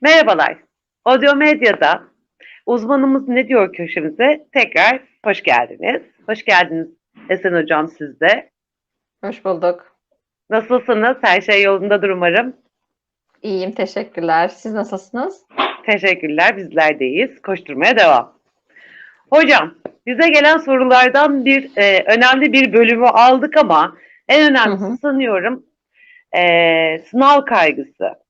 Merhabalar. Audio Medya'da uzmanımız ne diyor köşemize tekrar hoş geldiniz. Hoş geldiniz Esen Hocam siz de. Hoş bulduk. Nasılsınız? Her şey yolundadır umarım. İyiyim, teşekkürler. Siz nasılsınız? Teşekkürler, bizler de iyiyiz. Koşturmaya devam. Hocam, bize gelen sorulardan bir e, önemli bir bölümü aldık ama en önemlisi Hı hı. sanıyorum e, sınav kaygısı.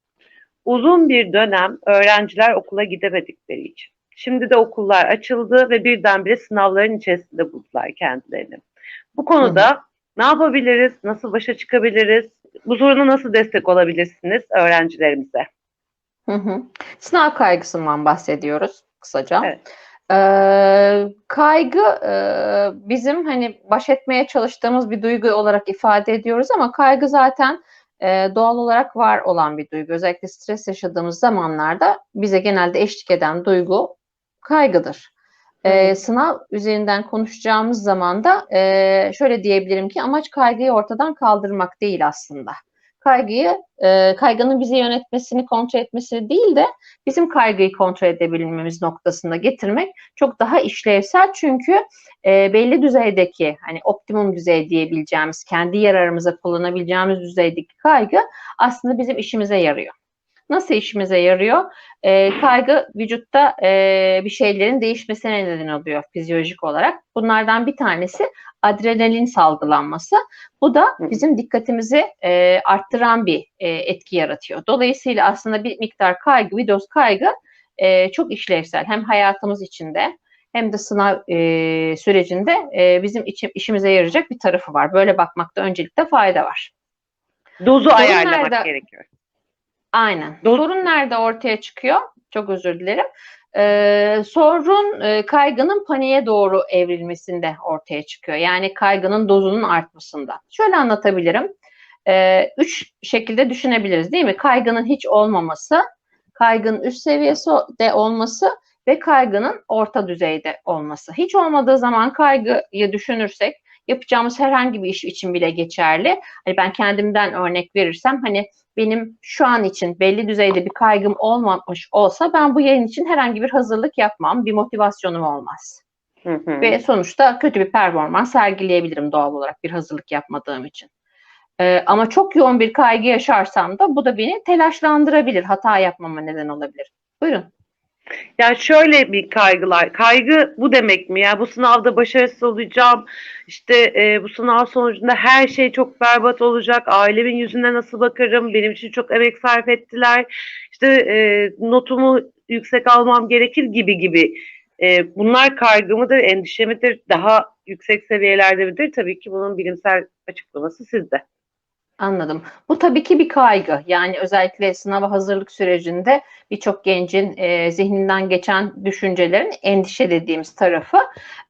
Uzun bir dönem öğrenciler okula gidemedikleri için. Şimdi de okullar açıldı ve birdenbire sınavların içerisinde buldular kendilerini. Bu konuda ne yapabiliriz, nasıl başa çıkabiliriz, bu soruna nasıl destek olabilirsiniz öğrencilerimize? Hı hı. Sınav kaygısından bahsediyoruz kısaca. Evet. Ee, kaygı e, bizim hani baş etmeye çalıştığımız bir duygu olarak ifade ediyoruz ama kaygı zaten e, doğal olarak var olan bir duygu. Özellikle stres yaşadığımız zamanlarda bize genelde eşlik eden duygu kaygıdır. Hı. sınav üzerinden konuşacağımız zaman da e, şöyle diyebilirim ki amaç kaygıyı ortadan kaldırmak değil aslında. Kaygıyı, e, kaygının bizi yönetmesini, kontrol etmesini değil de bizim kaygıyı kontrol edebilmemiz noktasında getirmek çok daha işlevsel çünkü e, belli düzeydeki hani optimum düzey diyebileceğimiz, kendi yararımıza kullanabileceğimiz düzeydeki kaygı aslında bizim işimize yarıyor. Nasıl işimize yarıyor? E, kaygı vücutta e, bir şeylerin değişmesine neden oluyor fizyolojik olarak. Bunlardan bir tanesi adrenalin salgılanması. Bu da bizim dikkatimizi e, arttıran bir e, etki yaratıyor. Dolayısıyla aslında bir miktar kaygı, bir doz kaygı e, çok işlevsel. Hem hayatımız içinde hem de sınav e, sürecinde e, bizim içi- işimize yarayacak bir tarafı var. Böyle bakmakta öncelikle fayda var. Dozu Sorun ayarlamak nerede? gerekiyor. Aynen. Doz- Sorun nerede ortaya çıkıyor? Çok özür dilerim. Ee, sorun e, kaygının paniğe doğru evrilmesinde ortaya çıkıyor. Yani kaygının dozunun artmasında. Şöyle anlatabilirim. Ee, üç şekilde düşünebiliriz değil mi? Kaygının hiç olmaması, kaygının üst seviyesi de olması ve kaygının orta düzeyde olması. Hiç olmadığı zaman kaygıyı düşünürsek yapacağımız herhangi bir iş için bile geçerli. Hani ben kendimden örnek verirsem hani benim şu an için belli düzeyde bir kaygım olmamış olsa ben bu yayın için herhangi bir hazırlık yapmam, bir motivasyonum olmaz. Hı hı. Ve sonuçta kötü bir performans sergileyebilirim doğal olarak bir hazırlık yapmadığım için. Ee, ama çok yoğun bir kaygı yaşarsam da bu da beni telaşlandırabilir, hata yapmama neden olabilir. Buyurun. Ya şöyle bir kaygılar. Kaygı bu demek mi? Ya bu sınavda başarısız olacağım. İşte e, bu sınav sonucunda her şey çok berbat olacak. Ailemin yüzüne nasıl bakarım? Benim için çok emek sarf ettiler. İşte e, notumu yüksek almam gerekir gibi gibi. E, bunlar kaygı mıdır, endişe midir? Daha yüksek seviyelerde midir? Tabii ki bunun bilimsel açıklaması sizde. Anladım. Bu tabii ki bir kaygı. Yani özellikle sınava hazırlık sürecinde birçok gencin e, zihninden geçen düşüncelerin endişe dediğimiz tarafı.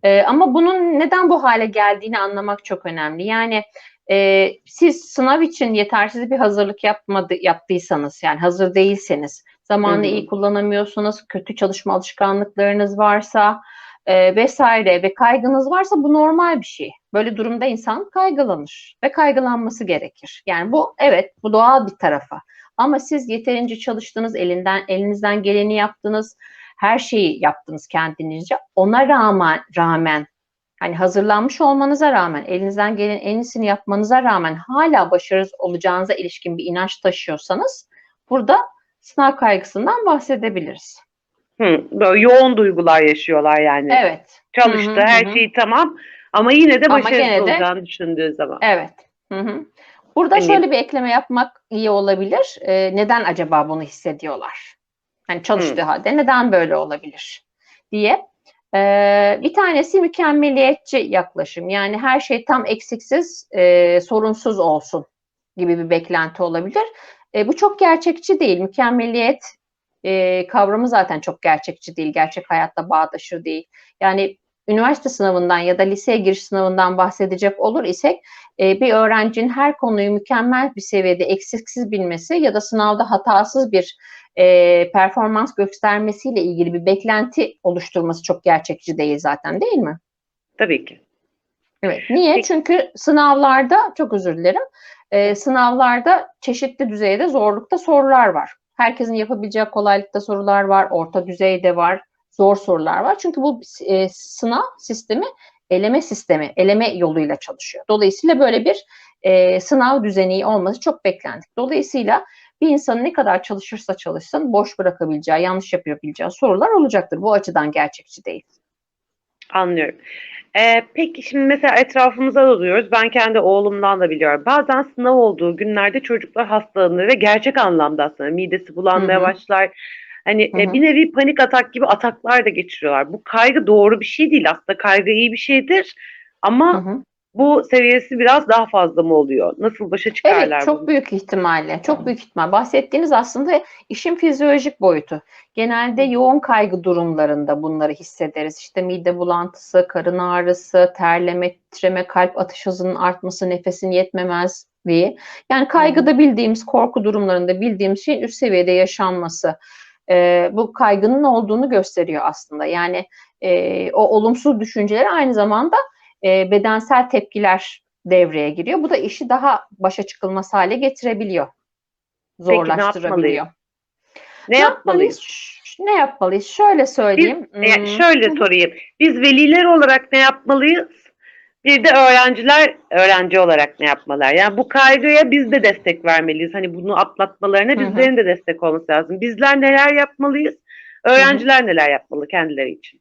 E, ama bunun neden bu hale geldiğini anlamak çok önemli. Yani e, siz sınav için yetersiz bir hazırlık yapmadı, yaptıysanız, yani hazır değilseniz, zamanı Hı hı. iyi kullanamıyorsunuz, kötü çalışma alışkanlıklarınız varsa e, vesaire ve kaygınız varsa bu normal bir şey. Böyle durumda insan kaygılanır ve kaygılanması gerekir. Yani bu evet bu doğal bir tarafı. Ama siz yeterince çalıştınız, elinden elinizden geleni yaptınız, her şeyi yaptınız kendinizce. Ona rağmen rağmen hani hazırlanmış olmanıza rağmen, elinizden gelen en iyisini yapmanıza rağmen hala başarısız olacağınıza ilişkin bir inanç taşıyorsanız burada sınav kaygısından bahsedebiliriz. Hı, böyle yoğun duygular yaşıyorlar yani. Evet. Çalıştı, Hı hı, her hı hı. şeyi tamam ama yine de başarısız olacağını düşündüğü zaman. Evet. Hı hı. Burada Hani- şöyle bir ekleme yapmak iyi olabilir. Ee, neden acaba bunu hissediyorlar? Hani çalıştığı halde neden böyle olabilir diye. Ee, bir tanesi mükemmeliyetçi yaklaşım. Yani her şey tam eksiksiz, e, sorunsuz olsun gibi bir beklenti olabilir. E, bu çok gerçekçi değil. Mükemmeliyet e, kavramı zaten çok gerçekçi değil. Gerçek hayatta bağdaşır değil. Yani üniversite sınavından ya da liseye giriş sınavından bahsedecek olur isek e, bir öğrencinin her konuyu mükemmel bir seviyede eksiksiz bilmesi ya da sınavda hatasız bir e, performans göstermesiyle ilgili bir beklenti oluşturması çok gerçekçi değil zaten değil mi? Tabii ki. Evet. Niye? Peki. Çünkü sınavlarda çok özür dilerim. e, sınavlarda çeşitli düzeyde zorlukta sorular var. Herkesin yapabileceği kolaylıkta sorular var, orta düzeyde var, zor sorular var. Çünkü bu e, sınav sistemi eleme sistemi, eleme yoluyla çalışıyor. Dolayısıyla böyle bir e, sınav düzeni olması çok beklendik. Dolayısıyla bir insan ne kadar çalışırsa çalışsın boş bırakabileceği, yanlış yapabileceği sorular olacaktır. Bu açıdan gerçekçi değil. Anlıyorum. Ee, peki şimdi mesela etrafımıza da duyuyoruz. Ben kendi oğlumdan da biliyorum. Bazen sınav olduğu günlerde çocuklar hastalanır ve gerçek anlamda aslında midesi bulanmaya başlar. Hani Hı e, bir nevi panik atak gibi ataklar da geçiriyorlar. Bu kaygı doğru bir şey değil. Aslında kaygı iyi bir şeydir. Ama Hı hı. Bu seviyesi biraz daha fazla mı oluyor? Nasıl başa çıkarlar Evet, çok bunu? büyük ihtimalle. Çok büyük ihtimal. Bahsettiğiniz aslında işin fizyolojik boyutu. Genelde yoğun kaygı durumlarında bunları hissederiz. İşte mide bulantısı, karın ağrısı, terleme, titreme, kalp atış hızının artması, nefesin yetmemezliği. Yani kaygıda bildiğimiz, korku durumlarında bildiğimiz şeyin üst seviyede yaşanması. Ee, bu kaygının olduğunu gösteriyor aslında. Yani e, o olumsuz düşünceler aynı zamanda e, bedensel tepkiler devreye giriyor. Bu da işi daha başa çıkılmaz hale getirebiliyor. Peki ne Zorlaştırabiliyor. yapmalıyız? Ne yapmalıyız? Ne yapmalıyız? Şöyle söyleyeyim. Yani Hmm, şöyle sorayım. Biz veliler olarak ne yapmalıyız? Bir de öğrenciler öğrenci olarak ne yapmalılar? Yani bu kaygıya biz de destek vermeliyiz. Hani bunu atlatmalarına bizlerin de destek olması lazım. Bizler neler yapmalıyız? Öğrenciler neler yapmalı kendileri için?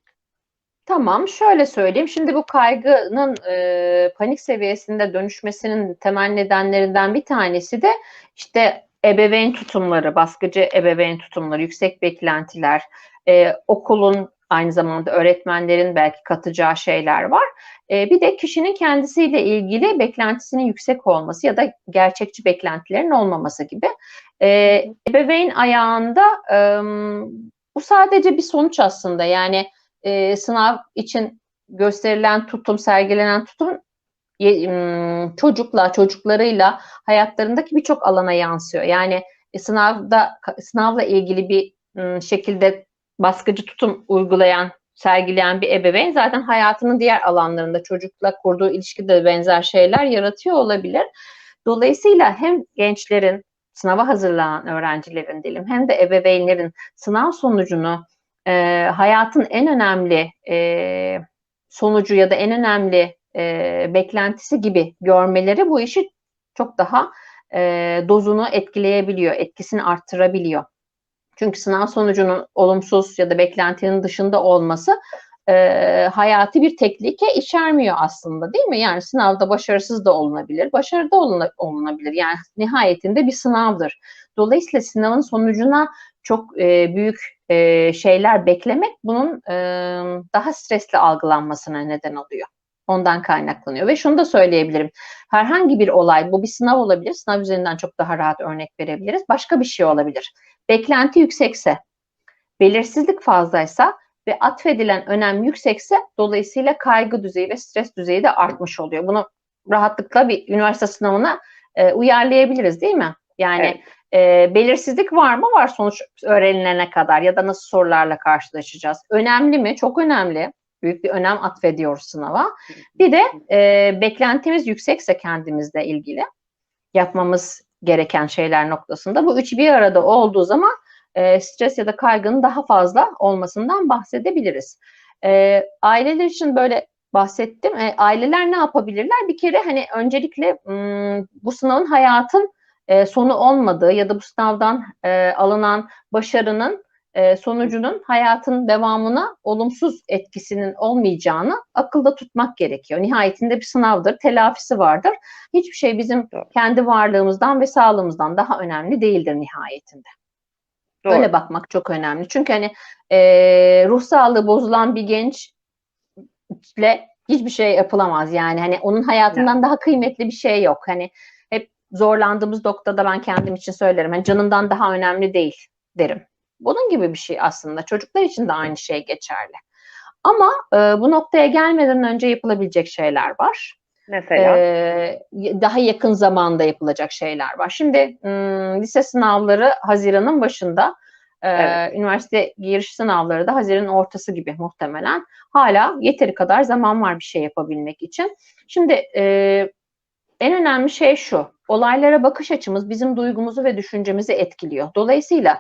Tamam, şöyle söyleyeyim. Şimdi bu kaygının e, panik seviyesinde dönüşmesinin temel nedenlerinden bir tanesi de işte ebeveyn tutumları, baskıcı ebeveyn tutumları, yüksek beklentiler, e, okulun aynı zamanda öğretmenlerin belki katacağı şeyler var. E, bir de kişinin kendisiyle ilgili beklentisinin yüksek olması ya da gerçekçi beklentilerin olmaması gibi. E, ebeveyn ayağında e, bu sadece bir sonuç aslında. Yani e, sınav için gösterilen tutum, sergilenen tutum çocukla, çocuklarıyla hayatlarındaki birçok alana yansıyor. Yani e, sınavda sınavla ilgili bir şekilde baskıcı tutum uygulayan, sergileyen bir ebeveyn zaten hayatının diğer alanlarında çocukla kurduğu ilişkide benzer şeyler yaratıyor olabilir. Dolayısıyla hem gençlerin sınava hazırlanan öğrencilerin diyelim hem de ebeveynlerin sınav sonucunu e, hayatın en önemli e, sonucu ya da en önemli e, beklentisi gibi görmeleri bu işi çok daha e, dozunu etkileyebiliyor, etkisini arttırabiliyor. Çünkü sınav sonucunun olumsuz ya da beklentinin dışında olması e, hayati bir tehlike içermiyor aslında değil mi? Yani sınavda başarısız da olunabilir, başarıda oluna- olunabilir. Yani nihayetinde bir sınavdır. Dolayısıyla sınavın sonucuna çok e, büyük e, şeyler beklemek bunun e, daha stresli algılanmasına neden oluyor. Ondan kaynaklanıyor. Ve şunu da söyleyebilirim. Herhangi bir olay, bu bir sınav olabilir. Sınav üzerinden çok daha rahat örnek verebiliriz. Başka bir şey olabilir. Beklenti yüksekse, belirsizlik fazlaysa ve atfedilen önem yüksekse dolayısıyla kaygı düzeyi ve stres düzeyi de artmış oluyor. Bunu rahatlıkla bir üniversite sınavına e, uyarlayabiliriz değil mi? Yani Evet. E, belirsizlik var mı? Var sonuç öğrenilene kadar ya da nasıl sorularla karşılaşacağız? Önemli mi? Çok önemli. Büyük bir önem atfediyoruz sınava. Bir de e, beklentimiz yüksekse kendimizle ilgili yapmamız gereken şeyler noktasında bu üç bir arada olduğu zaman e, stres ya da kaygının daha fazla olmasından bahsedebiliriz. E, aileler için böyle bahsettim. E, aileler ne yapabilirler? Bir kere hani öncelikle m, bu sınavın hayatın e, sonu olmadığı ya da bu sınavdan e, alınan başarının e, sonucunun hayatın devamına olumsuz etkisinin olmayacağını akılda tutmak gerekiyor. Nihayetinde bir sınavdır, telafisi vardır. Hiçbir şey bizim kendi varlığımızdan ve sağlığımızdan daha önemli değildir nihayetinde. Doğru. Öyle bakmak çok önemli. Çünkü hani e, ruh sağlığı bozulan bir gençle hiçbir şey yapılamaz. Yani hani onun hayatından daha kıymetli bir şey yok. Hani zorlandığımız noktada ben kendim için söylerim. Hani canımdan daha önemli değil derim. Bunun gibi bir şey aslında. Çocuklar için de aynı şey geçerli. Ama e, bu noktaya gelmeden önce yapılabilecek şeyler var. Mesela Ee, daha yakın zamanda yapılacak şeyler var. Şimdi ım, lise sınavları Haziran'ın başında, e, Evet. üniversite giriş sınavları da Haziran'ın ortası gibi muhtemelen. Hala yeteri kadar zaman var bir şey yapabilmek için. Şimdi e, en önemli şey şu. Olaylara bakış açımız bizim duygumuzu ve düşüncemizi etkiliyor. Dolayısıyla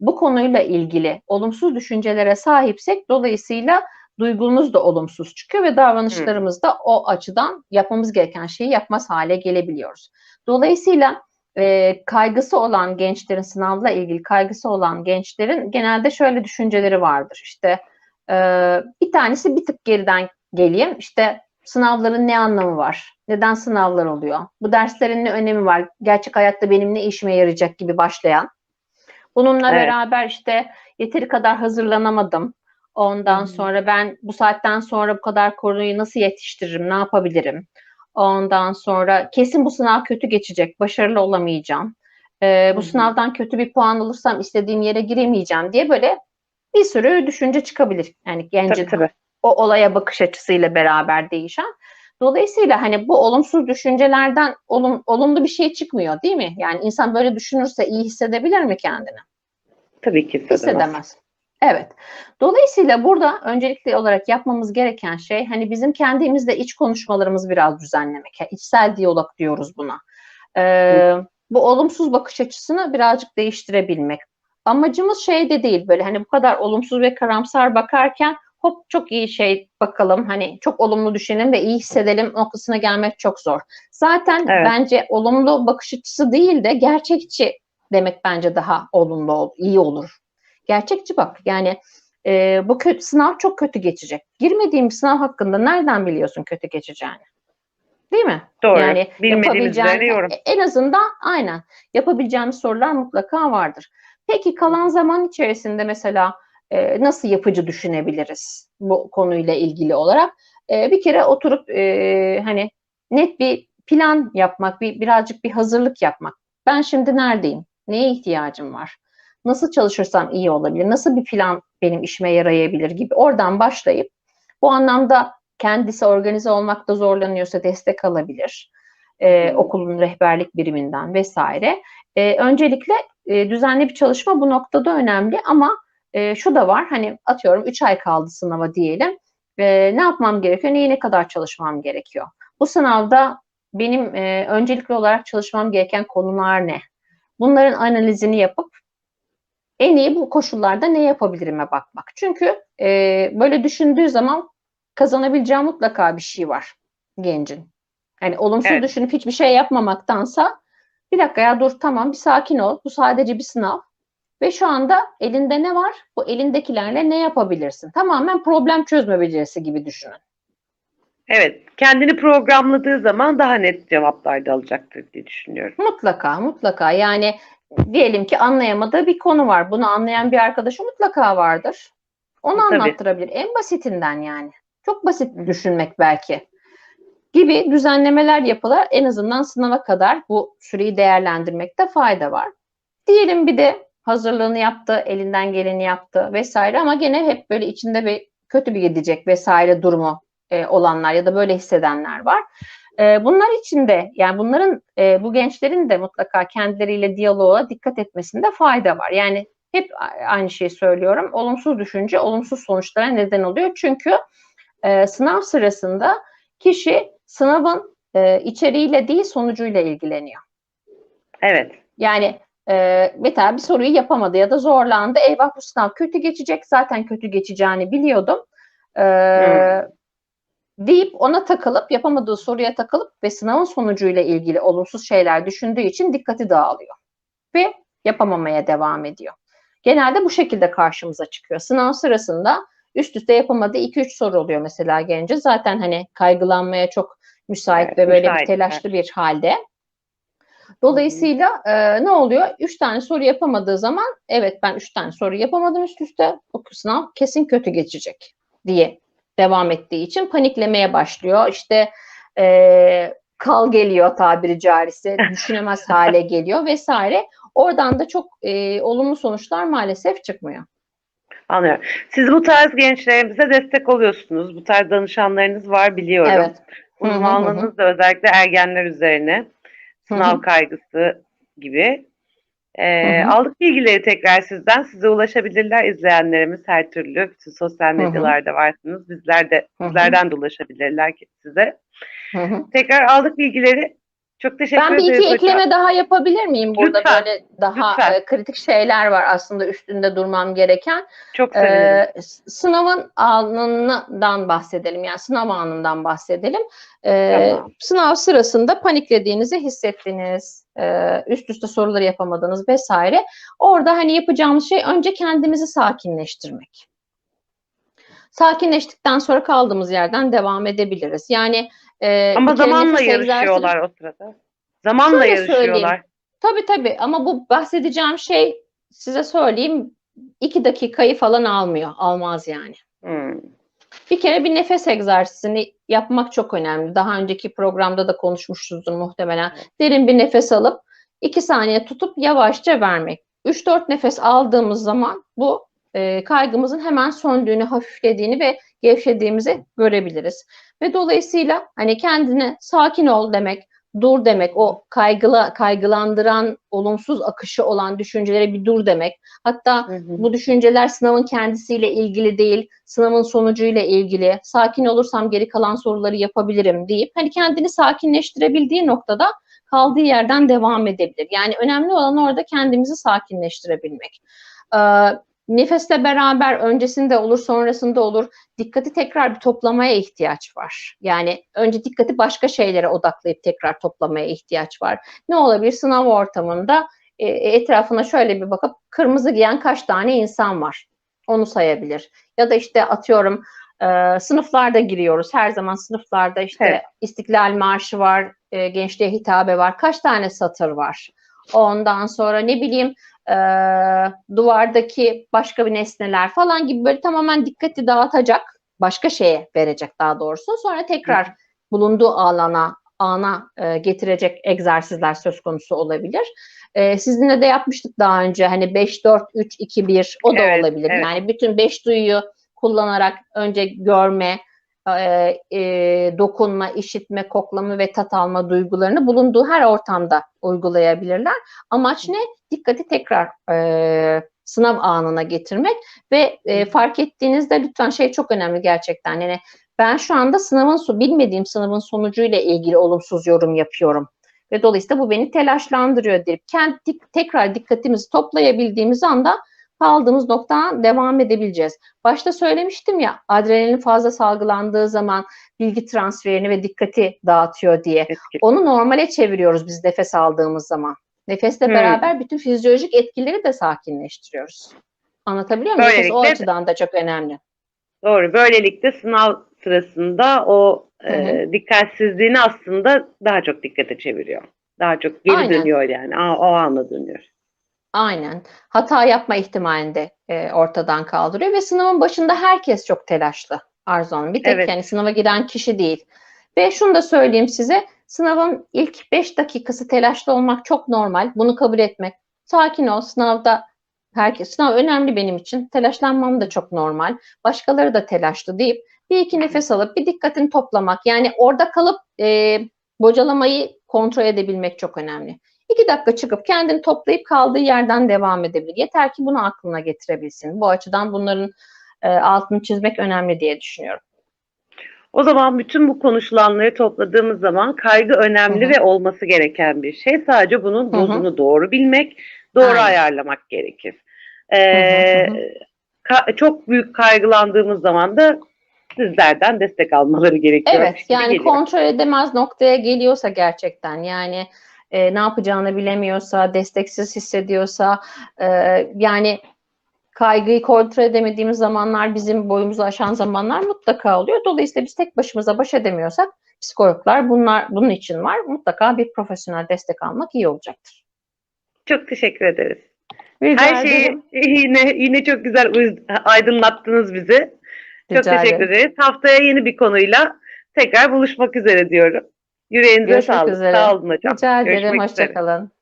bu konuyla ilgili olumsuz düşüncelere sahipsek dolayısıyla duygumuz da olumsuz çıkıyor ve davranışlarımız da o açıdan yapmamız gereken şeyi yapmaz hale gelebiliyoruz. Dolayısıyla e, kaygısı olan gençlerin sınavla ilgili kaygısı olan gençlerin genelde şöyle düşünceleri vardır. İşte e, bir tanesi bir tık geriden geleyim. İşte sınavların ne anlamı var? Neden sınavlar oluyor? Bu derslerin ne önemi var? Gerçek hayatta benim ne işime yarayacak gibi başlayan. Bununla Evet. beraber işte yeteri kadar hazırlanamadım. Ondan hı. sonra ben bu saatten sonra bu kadar konuyu nasıl yetiştiririm, ne yapabilirim? Ondan sonra kesin bu sınav kötü geçecek, başarılı olamayacağım. Ee, bu hı. sınavdan kötü bir puan alırsam istediğim yere giremeyeceğim diye böyle bir sürü düşünce çıkabilir. Yani gencin Tabii tabii. O olaya bakış açısıyla beraber değişen. Dolayısıyla hani bu olumsuz düşüncelerden olum, olumlu bir şey çıkmıyor değil mi? Yani insan böyle düşünürse iyi hissedebilir mi kendini? Tabii ki hissedemez. Hissedemez. Evet. Dolayısıyla burada öncelikli olarak yapmamız gereken şey hani bizim kendimizle iç konuşmalarımızı biraz düzenlemek. Yani içsel diyalog diyoruz buna. Ee, bu olumsuz bakış açısını birazcık değiştirebilmek. Amacımız şey de değil böyle hani bu kadar olumsuz ve karamsar bakarken hop çok iyi şey bakalım hani çok olumlu düşünelim ve iyi hissedelim noktasına gelmek çok zor. Zaten Evet. bence olumlu bakış açısı değil de gerçekçi demek bence daha olumlu ol, iyi olur. Gerçekçi bak yani e, bu kötü sınav çok kötü geçecek. Girmediğin bir sınav hakkında nereden biliyorsun kötü geçeceğini? Değil mi? Doğru. Yani üzerine yorum. En azından aynen yapabileceğimiz sorular mutlaka vardır. Peki kalan zaman içerisinde mesela e, nasıl yapıcı düşünebiliriz bu konuyla ilgili olarak? E, bir kere oturup e, hani net bir plan yapmak, bir birazcık bir hazırlık yapmak. Ben şimdi neredeyim? Neye ihtiyacım var? Nasıl çalışırsam iyi olabilir? Nasıl bir plan benim işime yarayabilir gibi oradan başlayıp bu anlamda kendisi organize olmakta zorlanıyorsa destek alabilir. Ee, okulun rehberlik biriminden vesaire. Ee, öncelikle e, düzenli bir çalışma bu noktada önemli ama e, şu da var hani atıyorum 3 ay kaldı sınava diyelim. Ee, ne yapmam gerekiyor? Neye ne kadar çalışmam gerekiyor? Bu sınavda benim e, öncelikli olarak çalışmam gereken konular ne? Bunların analizini yapıp en iyi bu koşullarda ne yapabilirim'e bakmak. Çünkü e, böyle düşündüğü zaman kazanabileceği mutlaka bir şey var gencin. Yani olumsuz Evet. düşünüp hiçbir şey yapmamaktansa bir dakika ya dur tamam bir sakin ol. Bu sadece bir sınav. Ve şu anda elinde ne var? Bu elindekilerle ne yapabilirsin? Tamamen problem çözme becerisi gibi düşünün. Evet. Kendini programladığı zaman daha net cevaplar da alacaktır diye düşünüyorum. Mutlaka mutlaka yani diyelim ki anlayamadığı bir konu var. Bunu anlayan bir arkadaşı mutlaka vardır. Onu Tabii. anlattırabilir. En basitinden yani. Çok basit düşünmek belki. Gibi düzenlemeler yapılır. En azından sınava kadar bu süreyi değerlendirmekte fayda var. Diyelim bir de hazırlığını yaptı, elinden geleni yaptı vesaire ama gene hep böyle içinde bir kötü bir gidecek vesaire durumu e, olanlar ya da böyle hissedenler var. E, bunlar için de yani bunların e, bu gençlerin de mutlaka kendileriyle diyaloğa dikkat etmesinde fayda var. Yani hep aynı şeyi söylüyorum. Olumsuz düşünce olumsuz sonuçlara neden oluyor. Çünkü e, sınav sırasında kişi sınavın e, içeriğiyle değil sonucuyla ilgileniyor. Evet. Yani e, mesela bir soruyu yapamadı ya da zorlandı. Eyvah bu sınav kötü geçecek. Zaten kötü geçeceğini biliyordum. E, deyip ona takılıp yapamadığı soruya takılıp ve sınavın sonucuyla ilgili olumsuz şeyler düşündüğü için dikkati dağılıyor. Ve yapamamaya devam ediyor. Genelde bu şekilde karşımıza çıkıyor. Sınav sırasında üst üste yapamadığı 2-3 soru oluyor mesela gence. Zaten hani kaygılanmaya çok müsait Evet, ve böyle bir müsait, telaşlı bir halde. Dolayısıyla e, ne oluyor? Üç tane soru yapamadığı zaman evet ben üç tane soru yapamadım üst üste bu sınav kesin kötü geçecek diye devam ettiği için paniklemeye başlıyor. İşte e, kal geliyor tabiri caizse düşünemez hale geliyor vesaire. Oradan da çok e, olumlu sonuçlar maalesef çıkmıyor. Anlıyorum. Siz bu tarz gençlerimize destek oluyorsunuz. Bu tarz danışanlarınız var biliyorum. Evet. Uzmanlığınız da özellikle ergenler üzerine. Sınav kaygısı gibi. Hı. Aldık bilgileri tekrar sizden. Size ulaşabilirler izleyenlerimiz her türlü. Bütün sosyal medyalarda varsınız. Bizler de bizlerden de ulaşabilirler size. Tekrar aldık bilgileri. Çok teşekkür Ben bir iki hocam. ekleme daha yapabilir miyim? Burada Lütfen, böyle daha lütfen. e, kritik şeyler var aslında üstünde durmam gereken. Çok sevinirim. Ee, s- sınavın anından bahsedelim. Yani sınav anından bahsedelim. Ee, Tamam. Sınav sırasında paniklediğinizi hissettiniz. ee, üst üste soruları yapamadınız vesaire. Orada hani yapacağımız şey önce kendimizi sakinleştirmek. Sakinleştikten sonra kaldığımız yerden devam edebiliriz. Yani e, Ama zamanla yarışıyorlar o sırada. Zamanla Şöyle yarışıyorlar. söyleyeyim. Tabii tabii ama bu bahsedeceğim şey size söyleyeyim iki dakikayı falan almıyor. Almaz yani. Hmm. Bir kere bir nefes egzersizini yapmak çok önemli. Daha önceki programda da konuşmuşuzdur muhtemelen. Derin bir nefes alıp iki saniye tutup yavaşça vermek. 3-4 nefes aldığımız zaman bu e, kaygımızın hemen söndüğünü, hafiflediğini ve gevşediğimizi görebiliriz. Ve dolayısıyla hani kendine sakin ol demek, dur demek, o kaygıla kaygılandıran, olumsuz akışı olan düşüncelere bir dur demek. Hatta Hı hı. bu düşünceler sınavın kendisiyle ilgili değil, sınavın sonucuyla ilgili. Sakin olursam geri kalan soruları yapabilirim deyip hani kendini sakinleştirebildiği noktada kaldığı yerden devam edebilir. Yani önemli olan orada kendimizi sakinleştirebilmek. Ee, nefesle beraber öncesinde olur, sonrasında olur. Dikkati tekrar bir toplamaya ihtiyaç var. Yani önce dikkati başka şeylere odaklayıp tekrar toplamaya ihtiyaç var. Ne olabilir? Sınav ortamında e, etrafına şöyle bir bakıp kırmızı giyen kaç tane insan var? Onu sayabilir. Ya da işte atıyorum e, sınıflarda giriyoruz. Her zaman sınıflarda işte Evet. İstiklal Marşı var, e, gençliğe hitabe var. Kaç tane satır var? Ondan sonra ne bileyim e, duvardaki başka bir nesneler falan gibi böyle tamamen dikkati dağıtacak, başka şeye verecek daha doğrusu. Sonra tekrar bulunduğu alana, ana e, getirecek egzersizler söz konusu olabilir. E, sizinle de yapmıştık daha önce hani 5 4 3 2 1 o da Evet, olabilir. evet. Yani bütün 5 duyuyu kullanarak önce görme, e, e, dokunma, işitme, koklama ve tat alma duygularını bulunduğu her ortamda uygulayabilirler. Amaç ne? Dikkati tekrar e, sınav anına getirmek ve e, fark ettiğinizde lütfen şey çok önemli gerçekten. Yani ben şu anda sınavın su bilmediğim sınavın sonucuyla ilgili olumsuz yorum yapıyorum. Ve dolayısıyla bu beni telaşlandırıyor deyip kendi tekrar dikkatimizi toplayabildiğimiz anda kaldığımız noktadan devam edebileceğiz. Başta söylemiştim ya adrenalin fazla salgılandığı zaman bilgi transferini ve dikkati dağıtıyor diye. Eski. Onu normale çeviriyoruz biz nefes aldığımız zaman. Nefesle Hmm. beraber bütün fizyolojik etkileri de sakinleştiriyoruz. Anlatabiliyor muyum? Nefes o açıdan da çok önemli. Doğru. Böylelikle sınav sırasında o e, dikkatsizliğini aslında daha çok dikkate çeviriyor. Daha çok geri Aynen. dönüyor yani. Aa, o anda dönüyor. Aynen. Hata yapma ihtimalini de e, ortadan kaldırıyor ve sınavın başında herkes çok telaşlı Arzu Hanım. Bir tek Evet. yani sınava giren kişi değil. Ve şunu da söyleyeyim size, sınavın ilk 5 dakikası telaşlı olmak çok normal. Bunu kabul etmek. Sakin ol, sınavda herkes, sınav önemli benim için. Telaşlanmam da çok normal. Başkaları da telaşlı deyip bir iki nefes alıp bir dikkatini toplamak. Yani orada kalıp e, bocalamayı kontrol edebilmek çok önemli. İki dakika çıkıp kendini toplayıp kaldığı yerden devam edebilir. Yeter ki bunu aklına getirebilsin. Bu açıdan bunların e, altını çizmek önemli diye düşünüyorum. O zaman bütün bu konuşulanları topladığımız zaman kaygı önemli Hı hı. ve olması gereken bir şey. Sadece bunun dozunu doğru bilmek, doğru Aynen. ayarlamak gerekir. Ee, Hı hı, hı ka- çok büyük kaygılandığımız zaman da sizlerden destek almaları gerekiyor. Evet yani geliyor. kontrol edemez noktaya geliyorsa gerçekten yani e, ne yapacağını bilemiyorsa, desteksiz hissediyorsa e, yani kaygıyı kontrol edemediğimiz zamanlar bizim boyumuzu aşan zamanlar mutlaka oluyor. Dolayısıyla biz tek başımıza baş edemiyorsak psikologlar bunlar bunun için var. Mutlaka bir profesyonel destek almak iyi olacaktır. Çok teşekkür ederiz. Rica Her şeyi ederim. yine yine çok güzel aydınlattınız bizi. Çok Rica teşekkür ederim. ederiz. Haftaya yeni bir konuyla tekrar buluşmak üzere diyorum. Yüreğinize Görüşmek sağlık. üzere. Sağ olun hocam. Rica ederim. Hoşçakalın.